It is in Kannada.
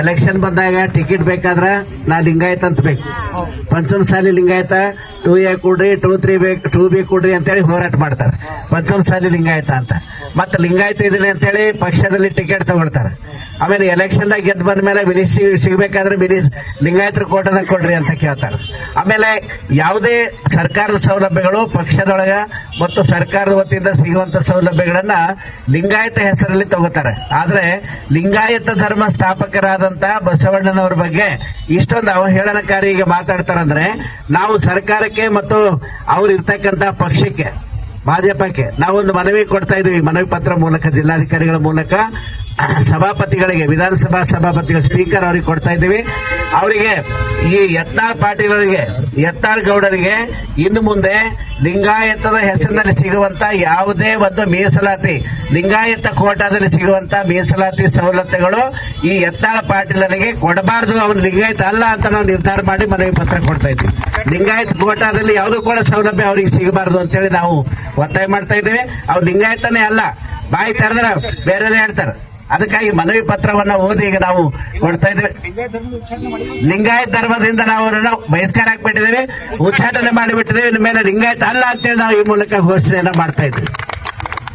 ಎಲೆಕ್ಷನ್ ಬಂದಾಗ ಟಿಕೆಟ್ ಬೇಕಾದ್ರೆ ನಾ ಲಿಂಗಾಯತ್ ಅಂತ ಬೇಕು. ಪಂಚಮಸಾಲಿ ಲಿಂಗಾಯತ ಟೂ ಎ ಕೊಡ್ರಿ ಟೂ ತ್ರೀ ಬೇಕು ಟೂ ಬಿ ಕೊಡ್ರಿ ಅಂತೇಳಿ ಹೋರಾಟ ಮಾಡ್ತಾರೆ. ಪಂಚಮಸಾಲಿ ಲಿಂಗಾಯತ ಅಂತ. ಮತ್ತೆ ಲಿಂಗಾಯತ ಇದೀನಿ ಅಂತೇಳಿ ಪಕ್ಷದಲ್ಲಿ ಟಿಕೆಟ್ ತಗೊಳ್ತಾರೆ. ಆಮೇಲೆ ಎಲೆಕ್ಷನ್ದಾಗ ಗೆದ್ದು ಬಂದ ಮೇಲೆ ಬಿನಿ ಸಿಗಬೇಕಾದ್ರೆ ಬಿನಿ ಲಿಂಗಾಯತರ ಕೋಟದಾಗ ಕೊಡ್ರಿ ಅಂತ ಕೇಳ್ತಾರೆ. ಆಮೇಲೆ ಯಾವುದೇ ಸರ್ಕಾರದ ಸೌಲಭ್ಯಗಳು ಪಕ್ಷದೊಳಗ ಮತ್ತು ಸರ್ಕಾರದ ವತಿಯಿಂದ ಸಿಗುವಂತ ಸೌಲಭ್ಯಗಳನ್ನ ಲಿಂಗಾಯತ ಹೆಸರಲ್ಲಿ ತಗೋತಾರೆ. ಆದ್ರೆ ಲಿಂಗಾಯತ ಧರ್ಮ ಸ್ಥಾಪಕರಾದಂತ ಬಸವಣ್ಣನವರ ಬಗ್ಗೆ ಇಷ್ಟೊಂದು ಅವಹೇಳನಕಾರಿ ಈಗ ಮಾತಾಡ್ತಾರಂದ್ರೆ ನಾವು ಸರ್ಕಾರಕ್ಕೆ ಮತ್ತು ಅವ್ರು ಇರ್ತಕ್ಕಂತ ಪಕ್ಷಕ್ಕೆ, ಭಾಜಪಕ್ಕೆ ನಾವೊಂದು ಮನವಿ ಕೊಡ್ತಾ ಇದೀವಿ ಮನವಿ ಪತ್ರ ಮೂಲಕ, ಜಿಲ್ಲಾಧಿಕಾರಿಗಳ ಮೂಲಕ. ಸಭಾಪತಿಗಳಿಗೆ, ವಿಧಾನಸಭಾ ಸಭಾಪತಿಗಳ ಸ್ಪೀಕರ್ ಅವರಿಗೆ ಕೊಡ್ತಾ ಇದ್ದೀವಿ. ಅವರಿಗೆ ಈ ಯತ್ನಾಳ್ ಪಾಟೀಲ್ ಅವರಿಗೆ ಯತ್ನಾಳ್ ಗೌಡರಿಗೆ ಇನ್ನು ಮುಂದೆ ಲಿಂಗಾಯತದ ಹೆಸರಿನಲ್ಲಿ ಸಿಗುವಂತ ಯಾವುದೇ ಒಂದು ಮೀಸಲಾತಿ, ಲಿಂಗಾಯತ ಕೋಟಾದಲ್ಲಿ ಸಿಗುವಂತ ಮೀಸಲಾತಿ ಸವಲತ್ತುಗಳು ಈ ಯತ್ನಾಳ್ ಪಾಟೀಲನಿಗೆ ಕೊಡಬಾರದು. ಅವನು ಲಿಂಗಾಯತ ಅಲ್ಲ ಅಂತ ನಾವು ನಿರ್ಧಾರ ಮಾಡಿ ಮನವಿ ಪತ್ರ ಕೊಡ್ತಾ ಇದ್ದೀವಿ ಲಿಂಗಾಯತ ಕೋಟಾದಲ್ಲಿ ಯಾವುದೂ ಕೂಡ ಸೌಲಭ್ಯ ಅವರಿಗೆ ಸಿಗಬಾರದು ಅಂತೇಳಿ ನಾವು ಒತ್ತಾಯ ಮಾಡ್ತಾ ಇದ್ದೇವೆ. ಅವ್ರು ಲಿಂಗಾಯತನೇ ಅಲ್ಲ. ಬಾಯಿ ತೆರೆದ್ರೆ ಬೇರೆ ಹೇಳ್ತಾರೆ. ಅದಕ್ಕಾಗಿ ಮನವಿ ಪತ್ರವನ್ನ ಓದಿ ಈಗ ನಾವು ಕೊಡ್ತಾ ಇದ್ದೇವೆ. ಲಿಂಗಾಯತ ಧರ್ಮದಿಂದ ನಾವು ಅವರನ್ನು ಬಹಿಷ್ಕಾರ ಹಾಕ್ಬಿಟ್ಟಿದ್ದೇವೆ ಉಚ್ಚಾಟನೆ ಮಾಡಿಬಿಟ್ಟಿದ್ದೇವೆ. ಇನ್ನು ಮೇಲೆ ಲಿಂಗಾಯತ ಅಲ್ಲ ಅಂತೇಳಿ ನಾವು ಈ ಮೂಲಕ ಘೋಷಣೆಯನ್ನು ಮಾಡ್ತಾ ಇದ್ದೇವೆ.